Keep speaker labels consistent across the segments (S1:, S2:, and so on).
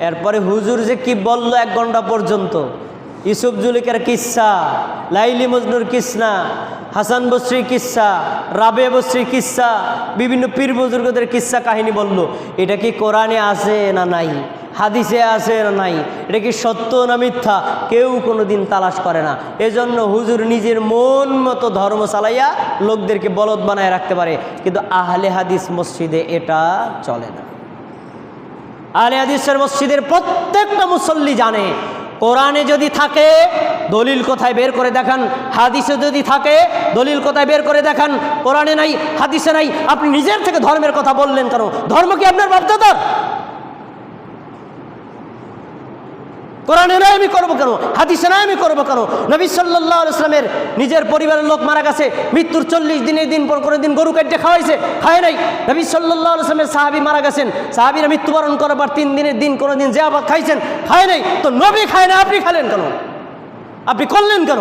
S1: এরপরে হুজুর যে কি বলল এক ঘণ্টা পর্যন্ত? ইসুফ জুলিকের কিসা, লাইলি মজনুর কিসনা, হাসান বস্রির কিসা, রাবে বস্রির কিসা, বিভিন্ন পীর বুজুর্গদের কিসা কাহিনী বলল। এটা কি কোরআনে আছে না নাই? হাদিসে আছে না নাই? এটা কি সত্য না মিথ্যা? কেউ কোনো দিন তালাশ করে না। এজন্য হুজুর নিজের মন মতো ধর্ম চালাইয়া লোকদেরকে বলদ বানায় রাখতে পারে। কিন্তু আহলে হাদিস মসজিদে এটা চলে না। আহলে হাদিসের মসজিদের প্রত্যেকটা মুসল্লি জানে। কোরআনে যদি থাকে, দলিল কোথায় বের করে দেখান? হাদিসে যদি থাকে, দলিল কোথায় বের করে দেখান? কোরআনে নাই, হাদিসে নাই। আপনি নিজের থেকে ধর্মের কথা বললেন কেন? ধর্ম কি আপনার বাধ্যতার কোরআনে নয় আমি করব কেন? হাদিসে নয় আমি করব কেন? নবী সাল্লাহ ইসলামের নিজের পরিবারের লোক মারা গেছে, মৃত্যুর চল্লিশ দিনের দিন পর করে দিন গরু কাটতে খাওয়াইছে, খায় নাই। নবী সাল্লাহ ইসলামের সাহাবি মারা গেছেন, সাহাবিরা মৃত্যুবরণ করার তিন দিনের দিন কোনো দিন যে আবার খাইছেন, খায় নাই। তো নবী খায় না, আপনি খালেন কেন? আপনি করলেন কেন?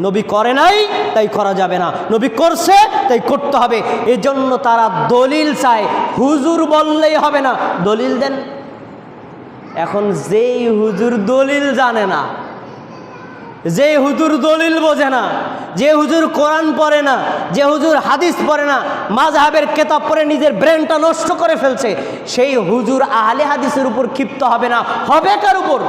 S1: নবী করে নাই, তাই করা যাবে না। নবী করছে, তাই করতে হবে। এজন্য তারা দলিল চায়। হুজুর বললেই হবে না। দলিল দেন। এখন যেই হুজুর দলিল জানে না যে হুজুর দলিল বোঝে না, যে হুজুর কোরআন পড়ে না, যে হুজুর হাদিস পড়ে না মাঝহাবের কেতাব পরে নিজের ব্রেনটা নষ্ট করে ফেলছে, সেই হুজুর আহলে হাদিসের উপর ক্ষিপ্ত হবে না। হবে কার উপর?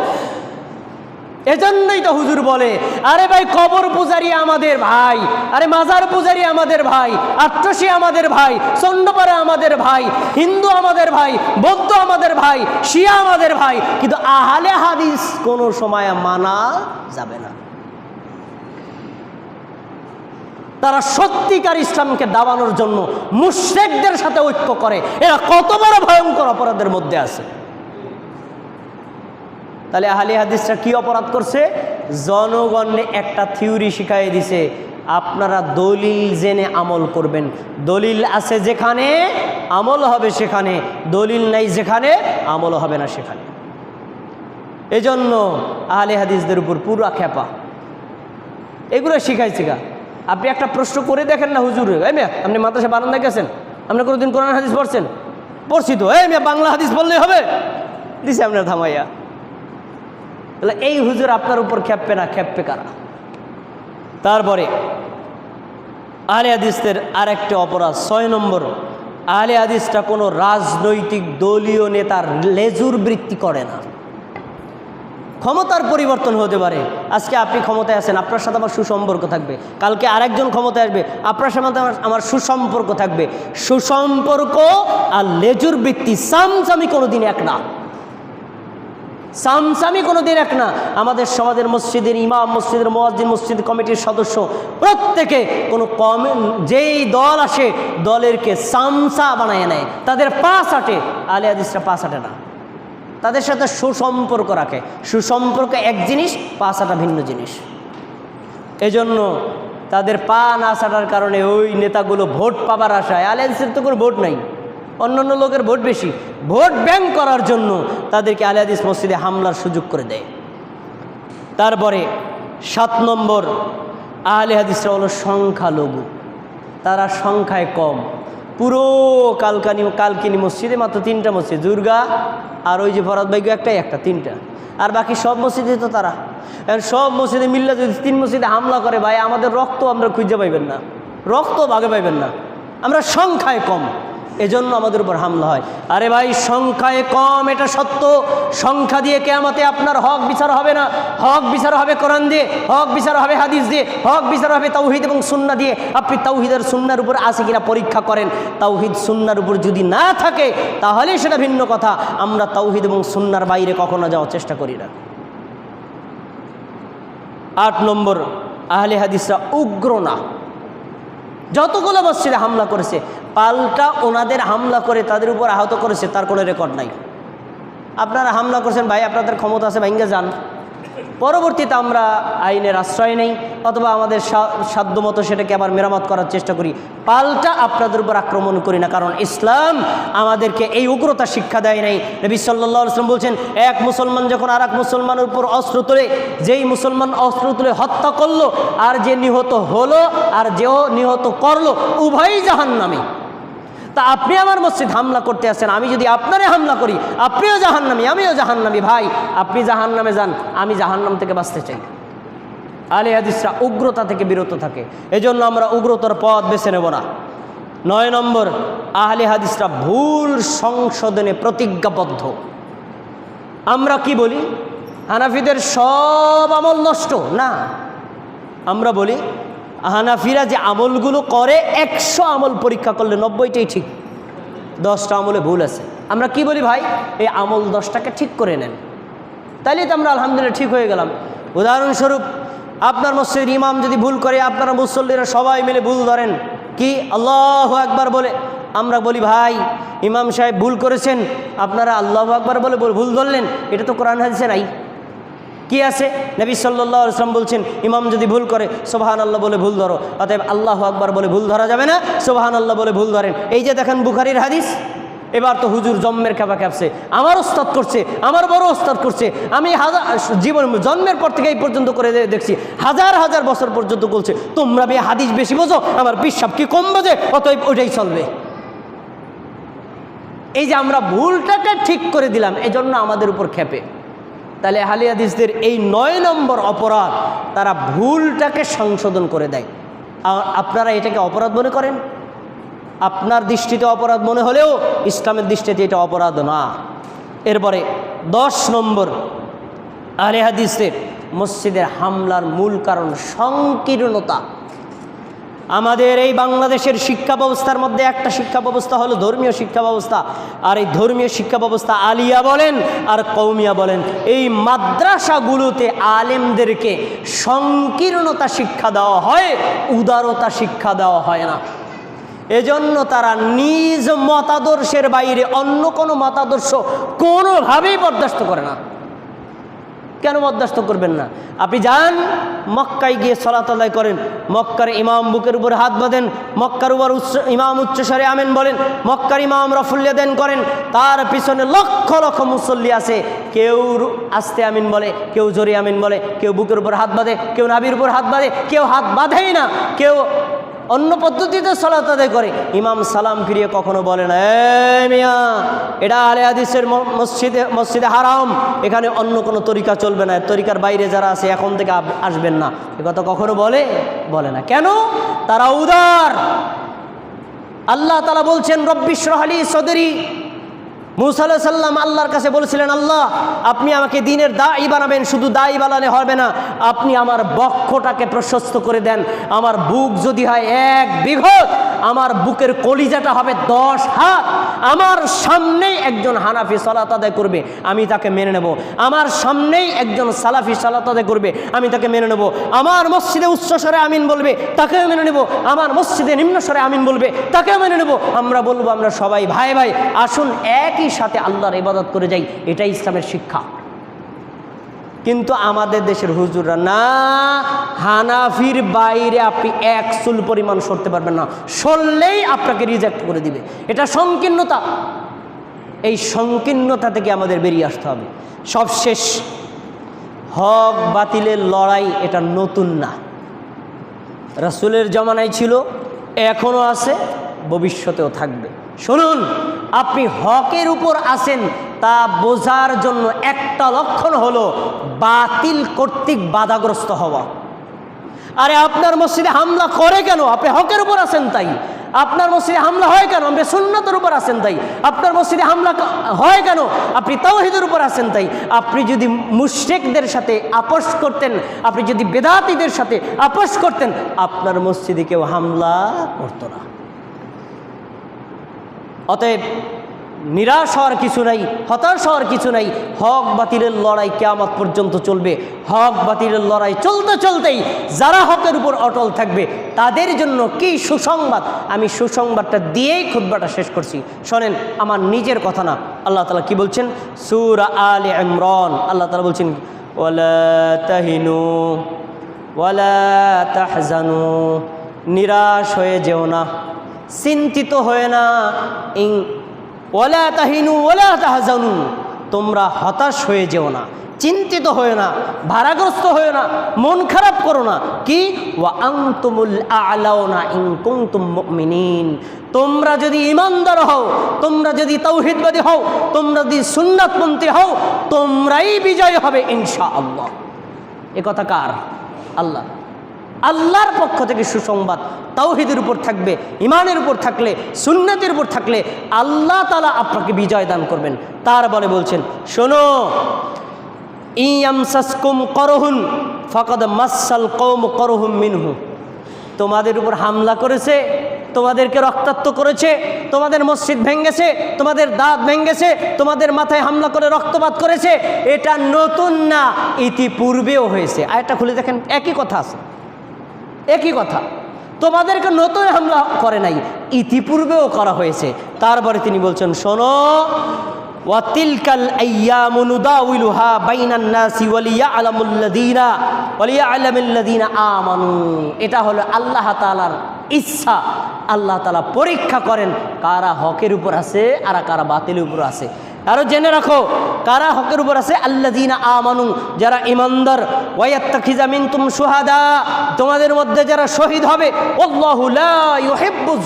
S1: এজন্যই তো হুজুর বলে, আরে ভাই, কবর পূজারি আমাদের ভাই, আরে মাজার পূজারি আমাদের ভাই, আট্রসী আমাদের ভাই, চন্ডপাড়া আমাদের ভাই, হিন্দু আমাদের ভাই, বৌদ্ধ আমাদের ভাই, শিয়া আমাদের ভাই, কিন্তু আহলে হাদিস কোনো সময় মানা যাবে না। তারা সত্যিকার ইসলামকে দাবানোর জন্য মুশ্রেকদের সাথে ঐক্য করে। এরা কত বড় ভয়ঙ্কর অপরাধের মধ্যে আছে। তাহলে আহলি হাদিসরা কি অপরাধ করছে? জনগণে একটা থিওরি শিখাই দিছে, আপনারা দলিল জেনে আমল করবেন। দলিল আছে যেখানে, আমল হবে সেখানে। দলিল নাই যেখানে, আমল হবে না সেখানে। এজন্য আহলে হাদিসদের উপর পুরা খেপা এগুলো শিখাইছে গা। আপনি একটা প্রশ্ন করে দেখেন না হুজুর। এই মেয়া, আপনি মাদ্রাসা বারান্দায় গেছেন? আপনি কোনোদিন কোরআন হাদিস পড়ছেন? পড়ছি তো। এই মেয়া, বাংলা হাদিস বললেই হবে। দিছে আপনার থামাইয়া তাহলে এই হুজুর আপনার উপর খেপবে না খেপবে কারা? তারপরে আলে হাদিসদের আরেকটা অপরাধ, ছয় নম্বর আলে হাদিসটা কোনো রাজনৈতিক দলীয় নেতার লেজুর বৃত্তি করে না। ক্ষমতার পরিবর্তন হতে পারে। আজকে আপনি ক্ষমতায় আছেন, আপনার সাথে আমার সুসম্পর্ক থাকবে। কালকে আরেকজন ক্ষমতায় আসবে, আপনার সাথে আমার- সুসম্পর্ক থাকবে। সুসম্পর্ক আর লেজুর বৃত্তি সামসামি কোনোদিন এক না। সামসামি কোনো দিন এক না। আমাদের সমাজের মসজিদের ইমাম, মসজিদের মোয়াজ্জিন, মসজিদ কমিটির সদস্য, প্রত্যেকে কোনো কম, যেই দল আসে, দলেরকে সামসা বানায় নেয়। তাদের পাশ আটে আলে আদিসরা পাশ আটে না। তাদের সাথে সুসম্পর্ক রাখে। সুসম্পর্ক এক জিনিস পাশ আটা ভিন্ন জিনিস। এজন্য তাদের পা না সাটার কারণে ওই নেতাগুলো ভোট পাবার আশায়, আলে হাদিসের তো কোনো ভোট নাই। অন্যান্য লোকের ভোট বেশি। ভোট ব্যাংক করার জন্য তাদেরকে আলে হাদিস মসজিদে হামলার সুযোগ করে দেয়। তারপরে সাত নম্বর, আহলে হাদিসরা হলো সংখ্যালঘু। তারা সংখ্যায় কম। পুরো কালকানি, কালকিনি মসজিদে মাত্র তিনটা মসজিদ, দুর্গা আর ওই যে ভরত বাইগ একটাই, একটা, তিনটা। আর বাকি সব মসজিদে তো তারা। সব মসজিদে মিল্লা যদি তিন মসজিদে হামলা করে, ভাই, আমাদের রক্ত আমরা খুঁজে পাইবেন না। রক্ত ভাগে পাইবেন না। আমরা সংখ্যায় কম। এজন্য আমাদের উপর হামলা হয়। আরে ভাই, সংখ্যায় কম, এটা সত্য। সংখ্যা দিয়ে কেয়ামতে আপনার হক বিচার হবে না। হক বিচার হবে কোরআন দিয়ে, হক বিচার হবে হাদিস দিয়ে, হক বিচার হবে তাওহিদ এবং সুন্না দিয়ে। আপনি তাওহিদের সুন্নার উপর আছে কিনা পরীক্ষা করেন। তাওহিদ সুন্নার উপর যদি না থাকে তাহলে সেটা ভিন্ন কথা। আমরা তাওহিদ এবং সুন্নার বাইরে কখনো যাওয়ার চেষ্টা করি না। আট নম্বর, আহলে হাদিসরা উগ্র না। যতগুলো মসজিদে হামলা করেছে পাল্টা ওনাদের হামলা করে তাদের উপর আহত করেছে, তার কোনো রেকর্ড নাই। আপনারা হামলা করছেন, ভাই, আপনাদের ক্ষমতা আছে, ভাইঙ্গা যান। পরবর্তীতে আমরা আইনের আশ্রয় নেই, অথবা আমাদের সাধ্যমতো সেটাকে আবার মেরামত করার চেষ্টা করি। পাল্টা আপনাদের উপর আক্রমণ করি না, কারণ ইসলাম আমাদেরকে এই উগ্রতা শিক্ষা দেয় নাই। নবী সাল্লাহ ইসলাম বলছেন, এক মুসলমান যখন আর এক মুসলমানের উপর অস্ত্র তোলে, যেই মুসলমান অস্ত্র তুলে হত্যা করল, আর যে নিহত হলো, আর যেও নিহত করল, উভয়ই জাহান নামে তা আপনি আমার মসজিদ হামলা করতে আসছেন আমি যদি আপনারে হামলা করি, আপনিও জাহান্নামি, আমিও জাহান্নামি, ভাই, আপনি জাহান্নামে যান, আমি জাহান্নাম থেকে বাঁচতে চাই। আলে হাদিসরা উগ্রতা থেকে বিরত থাকে, এজন্য আমরা উগ্রতার পথ বেছে নেব না। নয় নম্বর, আহলে হাদিসরা ভুল সংশোধনে প্রতিজ্ঞাবদ্ধ। আমরা কি বলি? হানাফিদের সব আমল নষ্ট? না। আমরা বলি হানাফিরা যে আমলগুলো করে, একশো আমল পরীক্ষা করলে নব্বইটাই ঠিক। দশটা আমলে ভুল আছে। আমরা কি বলি ভাই? এই আমল দশটাকে ঠিক করে নেন। তাইলে তো আমরা আলহামদুলিল্লাহ ঠিক হয়ে গেলাম। উদাহরণস্বরূপ, আপনার মসজিদের ইমাম যদি ভুল করে, আপনারা মুসল্লিরা সবাই মিলে ভুল ধরেন। কি? আল্লাহ একবার বলে। আমরা বলি, ভাই, ইমাম সাহেব ভুল করেছেন। আপনারা আল্লাহ একবার বলে ভুল ধরলেন। এটা তো কোরআন হাদিসে নাই। কি আছে? নবী সাল্লাহ আসলাম বলছেন, ইমাম যদি ভুল করে সোবাহান আল্লাহ বলে ভুল ধরো। অতএব আল্লাহ আকবার বলে ভুল ধরা যাবে না সোবাহান আল্লাহ বলে ভুল ধরেন। এই যে দেখেন বুখারির হাদিস, এবার তো হুজুর জন্মের খেপা খেপছে, আমার ওস্তাদ করছে, আমার বড় ওস্তাদ করছে, আমি হাজার জীবন, জন্মের পর থেকে এই পর্যন্ত করে দেখছি, হাজার হাজার বছর পর্যন্ত বলছে, তোমরা বে হাদিস বেশি বোঝো, আমার বিশ্বাস কি কম বোঝে, অতএব ওইটাই চলবে। এই যে আমরা ভুলটাকে ঠিক করে দিলাম, এজন্য আমাদের উপর খেপে। তাহলে আহলে হাদিসদের এই নয় নম্বর অপরাধ, তারা ভুলটাকে সংশোধন করে দেয়। আপনারা এটাকে অপরাধ মনে করেন? আপনার দৃষ্টিতে অপরাধ মনে হলেও ইসলামের দৃষ্টিতে এটা অপরাধ না। এরপরে দশ নম্বর, আহলে হাদিসের মসজিদের হামলার মূল কারণ সংকীর্ণতা। আমাদের এই বাংলাদেশের শিক্ষা ব্যবস্থার মধ্যে একটা শিক্ষা ব্যবস্থা হলো ধর্মীয় শিক্ষা ব্যবস্থা। আর এই ধর্মীয় শিক্ষা ব্যবস্থা আলিয়া বলেন আর কৌমিয়া বলেন। এই মাদ্রাসাগুলোতে আলেমদেরকে সংকীর্ণতা শিক্ষা দেওয়া হয়, উদারতা শিক্ষা দেওয়া হয় না। এজন্য তারা নিজ মতাদর্শের বাইরে অন্য কোনো মতাদর্শ কোনোভাবেই বরদাস্ত করে না। কেন বরদাস্ত করবেন না? আপনি যান, মক্কায় গিয়ে সলাত করেন। মক্কার ইমাম বুকের উপর হাত বাঁধেন, মক্কার উপর উচ্চ, ইমাম উচ্চস্বরে আমেন বলেন, মক্কার ইমাম রফুল্লিয়া দেন করেন। তার পিছনে লক্ষ লক্ষ মুসল্লি আছে। কেউ আস্তে আমিন বলে, কেউ জোরে আমিন বলে, কেউ বুকের উপর হাত বাঁধে, কেউ নাবির উপর হাত বাঁধে, কেউ হাত বাঁধেই না, কেউ অন্য পদ্ধতিতে সলাত আদায় করে। ইমাম সালাম ফিরিয়ে কখনো বলে না, "এই মিয়া, এটা আলে আদিসের মসজিদে মসজিদে হারাম। এখানে অন্য কোনো তরিকা চলবে না। তরিকার বাইরে যারা আছে, এখন থেকে আসবেন না। এ কথা কখনো বলে? বলে না। কেন? তারা উদার। আল্লাহ তালা বলছেন রব্বিশ রহালি সদরি মুসা আলাহ সাল্লাম আল্লাহর কাছে বলেছিলেন, আল্লাহ, আপনি আমাকে দিনের দায়ী বানাবেন, শুধু দায়ী বানালে হবে না। আপনি আমার বক্ষটাকে প্রশস্ত করে দেন। আমার বুক যদি হয় এক বিঘত আমার বুকের কলিজাটা হবে দশ হাত। আমার সামনেই একজন হানাফি সালাত আদায় করবে, আমি তাকে মেনে নেব। আমার সামনেই একজন সালাফি সালাত আদায় করবে, আমি তাকে মেনে নেব। আমার মসজিদে উচ্চস্বরে আমিন বলবে, তাকেও মেনে নেব। আমার মসজিদে নিম্নস্বরে আমিন বলবে, তাকেও মেনে নেব। আমরা বলব, আমরা সবাই, ভাই ভাই, আসুন একই সাথে আল্লাহর ইবাদত করে যাই, এটাই ইসলামের শিক্ষা। কিন্তু আমাদের দেশের হুজুররা, না, হানাফির বাইরে আপনি এক চুল পরিমাণ সরতে পারবেন না। সরলেই আপনাকে রিজেক্ট করে দিবে। এটা সংকীর্ণতা। এই সংকীর্ণতা থেকে আমাদের বেরিয়ে আসতে হবে। সবশেষ হক বাতিলের লড়াই এটা নতুন না। রাসুলের জমানায় ছিল এখনও আছে, ভবিষ্যতেও থাকবে। শুনুন, আপনি হকের উপর আছেন তা বোঝার জন্য একটা লক্ষণ হলো বাতিল কর্তৃক বাধাগ্রস্ত হওয়া। আরে আপনার মসজিদে হামলা করে কেন? আপনি হকের উপর আছেন তাই। আপনার মসজিদে হামলা হয় কেন? আপনি সুন্নতের উপর আছেন তাই। আপনার মসজিদে হামলা হয় কেন? আপনি তাওহিদের উপর আছেন তাই। আপনি যদি মুশরিকদের সাথে আপোষ করতেন, আপনি যদি বেদাতিদের সাথে আপোষ করতেন, আপনার মসজিদে কেউ হামলা করতো না। অতএব নিরাশ হওয়ার কিছু নাই, হতাশ হওয়ার কিছু নাই। হক বাতিলের লড়াই কেয়ামত পর্যন্ত চলবে। হক বাতিলের লড়াই চলতে চলতেই যারা হকের উপর অটল থাকবে, তাদের জন্য কি সুসংবাদ? আমি সুসংবাদটা দিয়েই খুদ্বাটা শেষ করছি। শোনেন, আমার নিজের কথা না। আল্লাহ তালা কি বলছেন? সুর আল ইমরান। আল্লাহ তালা বলছেন, ওয়ালা তাহিনু নিরাশ হয়ে যেও না। চিন্তিত হয়ে না। ইং ওলা তাহিনু ওলা তাহজানু। তোমরা হতাশ হয়ে যেও না, চিন্তিত হয়ে না, ভারাগ্রস্ত হয়ে না, মন খারাপ করো না। কি? তোমরা যদি ইমানদার হও, তোমরা যদি তৌহিদবাদী হও, তোমরা যদি সুন্নাতপন্থী হও, তোমরাই বিজয় হবে ইনশাআল্লাহ। এ কথা কার? আল্লাহ। আল্লাহর পক্ষ থেকে সুসংবাদ, তাওহিদের উপর থাকবে ইমানের উপর থাকলে, সুন্নতের উপর থাকলে আল্লাহ তালা আপনাকে বিজয় দান করবেন। তার বলে বলছেন, শোনো ইয়ামসাসকুম করহুন, ফকদ মাসাল কৌম করহুম মিনহু। তোমাদের উপর হামলা করেছে, তোমাদেরকে রক্তাক্ত করেছে, তোমাদের মসজিদ ভেঙ্গেছে, তোমাদের দাঁত ভেঙ্গেছে, তোমাদের মাথায় হামলা করে রক্তপাত করেছে, এটা নতুন না, ইতিপূর্বেও হয়েছে। আর এটা খুলে দেখেন, একই কথা আছে। একই কথা। তোমাদেরকে নতুন হামলা করে নাই, ইতিপূর্বেও করা হয়েছে। তারপরে তিনি বলছেন, শোনো এটা হলো আল্লাহ তাআলার ইচ্ছা। আল্লাহ তাআলা পরীক্ষা করেন কারা হকের উপর আছে আর কারা বাতিলের উপর আছে। আরও জেনে রাখো, কারা হকের উপর আছে? আল্লাযীনা আমানু, যারা ইমানদার ওয়ায়াত্তাখিজা তুম শুহাদা, তোমাদের মধ্যে যারা শহীদ হবে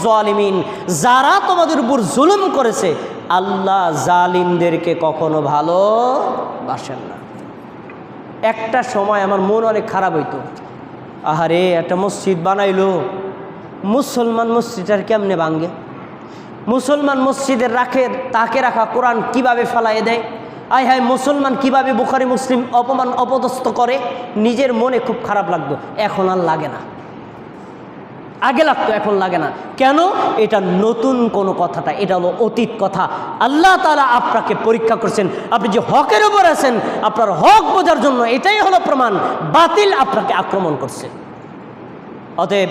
S1: জালিমিন যারা তোমাদের উপর জুলুম করেছে, আল্লাহ জালিমদেরকে কখনো ভালো বাসেন না। একটা সময় আমার মন অনেক খারাপ হইতো। আহারে, একটা মসজিদ বানাইলো। মুসলমান মসজিদ আর কেমনে ভাঙ্গে মুসলমান মসজিদের রাখে, তাকে রাখা কোরআন কীভাবে ফেলাইয়ে দেয়? আয় হায়, মুসলমান কীভাবে বুখারি, মুসলিম অপমান অপদস্থ করে? নিজের মনে খুব খারাপ লাগতো। এখন আর লাগে না। আগে লাগতো, এখন লাগে না। কেন? এটা নতুন কোনো কথাটা, এটা হলো অতীত কথা। আল্লাহ তালা আপনাকে পরীক্ষা করছেন। আপনি যে হকের উপর আছেন, আপনার হক বোঝার জন্য এটাই হলো প্রমাণ। বাতিল আপনাকে আক্রমণ করছে। অতএব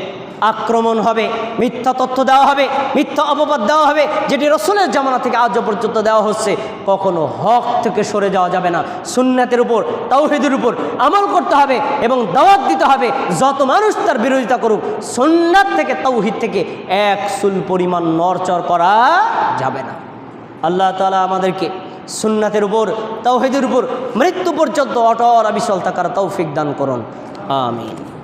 S1: আক্রমণ হবে, মিথ্যা তথ্য দেওয়া হবে, মিথ্যা অপবাদ দেওয়া হবে, যেটি রসুলের জামানা থেকে আজও পর্যন্ত দেওয়া হচ্ছে, কখনো হক থেকে সরে যাওয়া যাবে না। সুন্নাতের উপর, তাওহিদের উপর আমল করতে হবে এবং দাওয়াত দিতে হবে, যত মানুষ তার বিরোধিতা করুক, সুন্নাত থেকে, তাওহিদ থেকে এক সুল পরিমাণ নরচর করা যাবে না। আল্লাহ তালা আমাদেরকে সুন্নাতের উপর, তাওহিদের উপর, মৃত্যু পর্যন্ত অটল অবিচল থাকার তৌফিক দান করুন। আমিন।